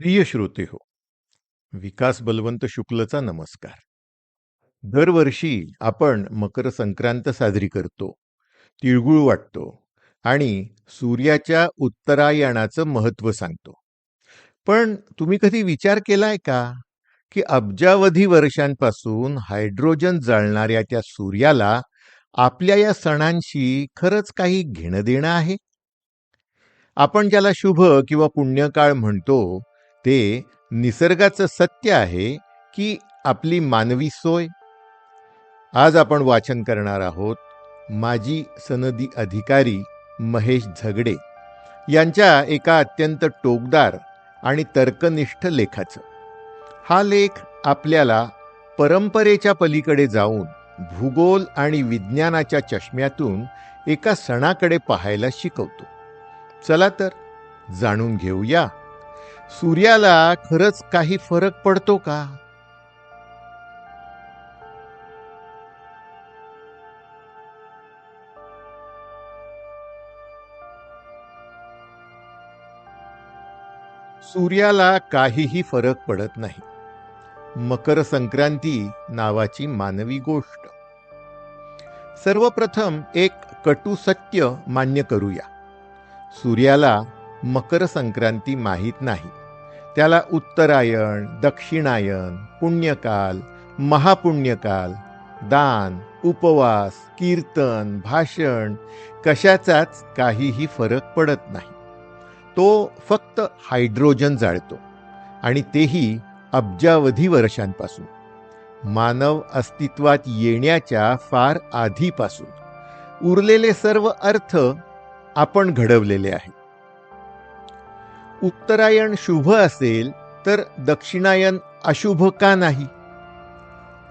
प्रिय श्रोते हो विकास बलवंत शुक्लचा नमस्कार. दरवर्षी आपण मकर संक्रांत साजरी करतो तिळगुळ वाटतो आणि सूर्याच्या उत्तरायणाचं महत्त्व सांगतो. पण तुम्ही कधी विचार केलाय का की अब्जावधी वर्षांपासून हायड्रोजन जाळणाऱ्या त्या सूर्याला आपल्या या सणांशी खरंच काही घेणं देणं आहे? आपण ज्याला शुभ किंवा पुण्यकाळ म्हणतो ते निसर्गाचं सत्य आहे की आपली मानवी सोय? आज आपण वाचन करणार आहोत माजी सनदी अधिकारी महेश झगडे. यांच्या एका अत्यंत टोकदार आणि तर्कनिष्ठ लेखाचं. हा लेख आपल्याला परंपरेच्या पलीकडे जाऊन भूगोल आणि विज्ञानाच्या चष्म्यातून एका सणाकडे पाहायला शिकवतो. चला तर जाणून घेऊया सूर्याला खरंच काही फरक पडतो का? सूर्याला काहीही फरक पडत नाही. मकर संक्रांती नावाची मानवी गोष्ट. सर्वप्रथम एक कटू सत्य मान्य करूया. सूर्याला मकर संक्रांती माहीत नाही. त्याला उत्तरायण दक्षिणायन पुण्यकाल महापुण्यकाल दान उपवास कीर्तन भाषण कशाचाच काहीही फरक पडत नाही. तो फक्त हायड्रोजन जाळतो आणि तेही अब्जावधी वर्षांपासून. मानव अस्तित्वात येण्याच्या फार आधीपासून. उरलेले सर्व अर्थ आपण घडवलेले आहेत. उत्तरायण शुभ असेल तर दक्षिणायन अशुभ का नाही?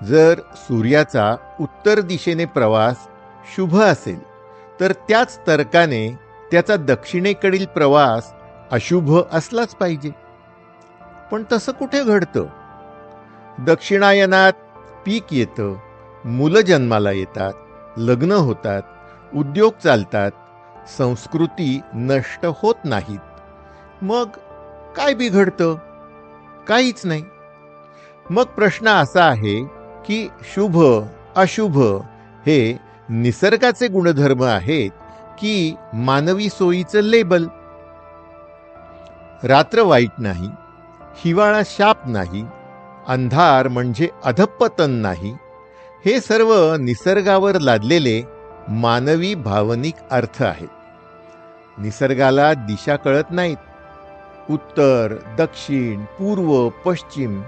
जर सूर्याचा उत्तर दिशेने प्रवास शुभ असेल तर त्याच तर्काने त्याचा दक्षिणेकडील प्रवास अशुभ असलाच पाहिजे. पण तसं कुठे घडतं? दक्षिणायनात पीक येतं मुलं जन्माला येतात लग्न होतात उद्योग चालतात संस्कृती नष्ट होत नाहीत. मग काय बिघडतं? काहीच नाही. मग प्रश्न असा आहे की शुभ अशुभ हे निसर्गाचे गुणधर्म आहेत की मानवी सोयीचं लेबल? रात्र वाईट नाही हिवाळा शाप नाही अंधार म्हणजे अधपतन नाही हे सर्व निसर्गावर लादलेले मानवी भावनिक अर्थ आहेत. निसर्गाला दिशा कळत नाहीत. उत्तर दक्षिण पूर्व पश्चिम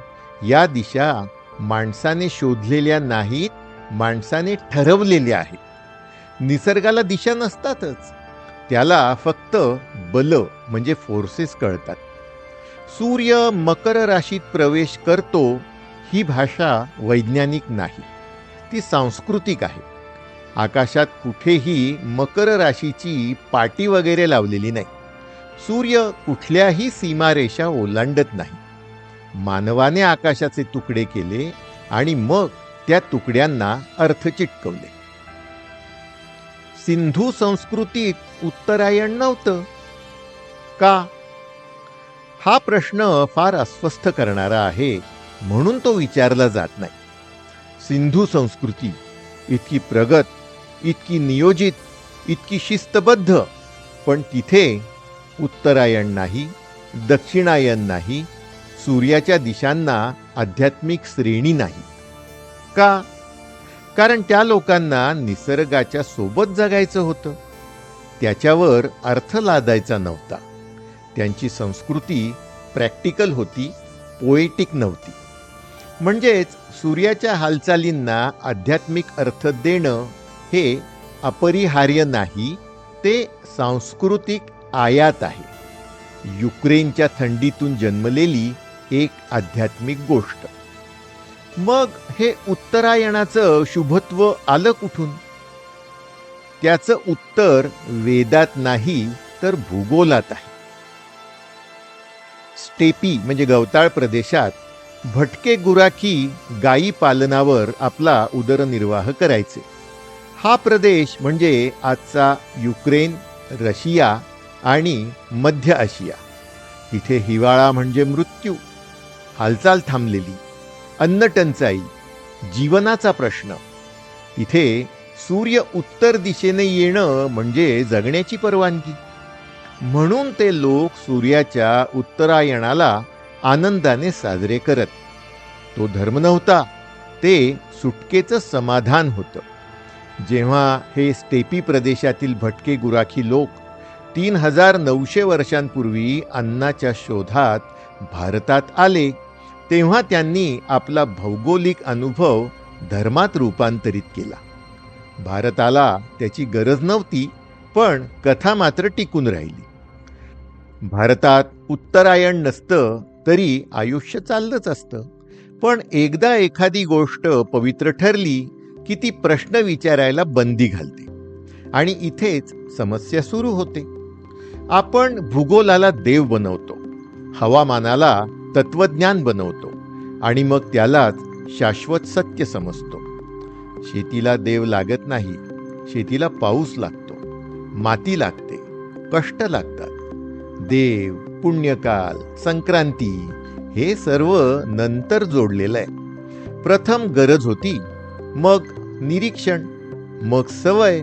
या दिशा माणसाने शोधलेल्या नाहीत माणसाने ठरवलेल्या आहेत. निसर्गाला दिशा नसतातच. त्याला फक्त बल म्हणजे फोर्सेस कळतात. सूर्य मकर राशीत प्रवेश करतो ही भाषा वैज्ञानिक नाही. ती सांस्कृतिक आहे. आकाशात कुठेही मकर राशीची पाटी वगैरे लावलेली नाही. सूर्य कुठल्याही सीमारेषा ओलांडत नाही. मानवाने आकाशाचे तुकडे केले आणि मग त्या तुकड्यांना अर्थ चिटकवले. सिंधू संस्कृतीत उत्तरायण नव्हतं. का? हा प्रश्न फार अस्वस्थ करणारा आहे म्हणून तो विचारला जात नाही. सिंधू संस्कृती इतकी प्रगत इतकी नियोजित इतकी शिस्तबद्ध पण तिथे उत्तरायण नाही दक्षिणायन नाही सूर्याच्या दिशांना आध्यात्मिक श्रेणी नाही. का? कारण त्या लोकांना निसर्गाच्या सोबत जगायचं होतं. त्याच्यावर अर्थ लादायचा नव्हता. त्यांची संस्कृती प्रॅक्टिकल होती पोएटिक नव्हती. म्हणजेच सूर्याच्या हालचालींना आध्यात्मिक अर्थ देणं हे अपरिहार्य नाही ते सांस्कृतिक आयात आहे. युक्रेनच्या थंडीतून जन्मलेली एक आध्यात्मिक गोष्ट. मग हे उत्तरायणाचं शुभत्व आलं कुठून? त्याचं उत्तर वेदात नाही तर भूगोलात आहे. स्टेपी म्हणजे गवताळ प्रदेशात भटके गुराखी गायी पालनावर आपला उदरनिर्वाह करायचे. हा प्रदेश म्हणजे आजचा युक्रेन रशिया आणि मध्य आशिया. तिथे हिवाळा म्हणजे मृत्यू. हालचाल थांबलेली. अन्नटंचाई. जीवनाचा प्रश्न. तिथे सूर्य उत्तर दिशेने येणं म्हणजे जगण्याची परवानगी. म्हणून ते लोक सूर्याच्या उत्तरायणाला आनंदाने साजरे करत. तो धर्म नव्हता. ते सुटकेचं समाधान होतं. जेव्हा हे स्टेपी प्रदेशातील भटके गुराखी लोक तीन हजार नऊशे वर्षांपूर्वी अन्नाच्या शोधात भारतात आले तेव्हा त्यांनी आपला भौगोलिक अनुभव धर्मात रूपांतरित केला. भारताला त्याची गरज नव्हती पण कथा मात्र टिकून राहिली. भारतात उत्तरायण नसतं तरी आयुष्य चाललंच असतं. पण एकदा एखादी गोष्ट पवित्र ठरली की ती प्रश्न विचारायला बंदी घालते. आणि इथेच समस्या सुरू होते. आपण भूगोलाला देव बनवतो हवामानाला तत्वज्ञान बनवतो आणि मग त्यालाच शाश्वत सत्य समजतो. शेतीला देव लागत नाही शेतीला पाऊस लागतो माती लागते कष्ट लागतात. देव पुण्यकाल संक्रांती हे सर्व नंतर जोडलेलं आहे. प्रथम गरज होती मग निरीक्षण मग सवय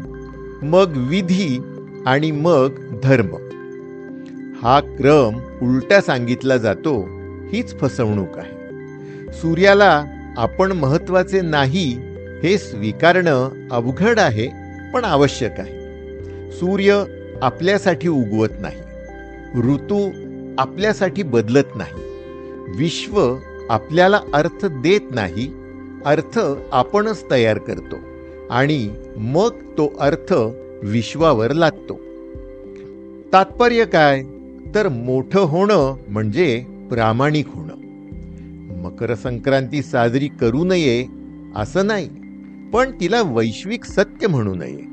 मग विधी आणि मग धर्म. हा क्रम उलटा सांगितला जातो हीच फसवणूक आहे. सूर्याला आपण महत्त्वाचे नाही हे स्वीकारणं अवघड आहे पण आवश्यक आहे. सूर्य आपल्यासाठी उगवत नाही ऋतू आपल्यासाठी बदलत नाही विश्व आपल्याला अर्थ देत नाही अर्थ आपणच तयार करतो आणि मग तो अर्थ विश्वावर लादतो. तात्पर्य काय? तर मोठं होणं म्हणजे प्रामाणिक होणं. मकर संक्रांती साजरी करू नये असं नाही पण तिला वैश्विक सत्य म्हणू नये.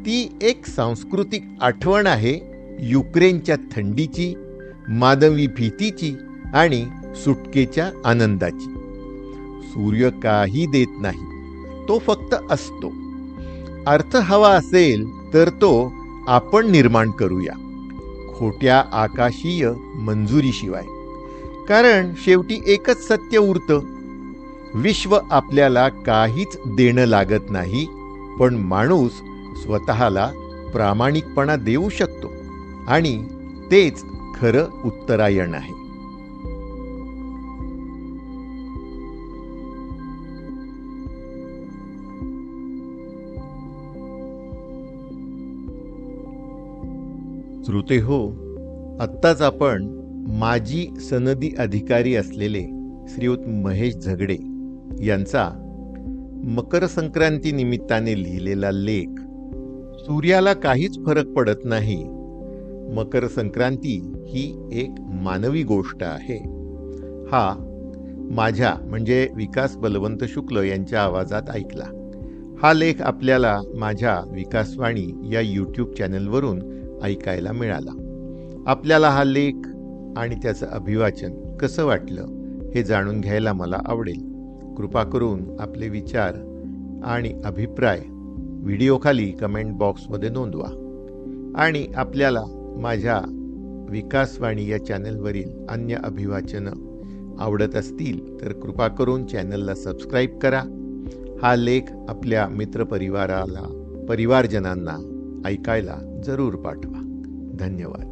ती एक सांस्कृतिक आठवण आहे युक्रेनच्या थंडीची मानवी भीतीची आणि सुटकेच्या आनंदाची. सूर्य काही देत नाही तो फक्त असतो. अर्थ हवा असेल तर तो आपण निर्माण करूया. खोट्या आकाशीय मंजुरीशिवाय. कारण शेवटी एकच सत्य उरतं. विश्व आपल्याला काहीच देणं लागत नाही पण माणूस स्वतःला प्रामाणिकपणा देऊ शकतो. आणि तेच खरं उत्तरायण आहे. श्रोते हो आत्ताच आपण माजी सनदी अधिकारी असलेले श्रीयुत महेश झगडे यांचा मकर संक्रांती निमित्ताने लिहिलेला लेख सूर्याला काहीच फरक पडत नाही. मकर संक्रांती ही एक मानवी गोष्ट आहे. हा माझ्या म्हणजे विकास बलवंत शुक्ल यांच्या आवाजात ऐकला. हा लेख आपल्याला माझ्या विकासवाणी या यूट्यूब चॅनलवरून ऐकायला मिळाला. आपल्याला हा लेख आणि त्याचं अभिवाचन कसं वाटलं हे जाणून घ्यायला मला आवडेल. कृपा करून आपले विचार आणि अभिप्राय व्हिडिओखाली कमेंट बॉक्समध्ये नोंदवा. आणि आपल्याला माझ्या विकासवाणी या चॅनलवरील अन्य अभिवाचनं आवडत असतील तर कृपा करून चॅनलला सबस्क्राईब करा. हा लेख आपल्या मित्रपरिवाराला परिवारजनांना ऐकायला जरूर पाठवा. धन्यवाद.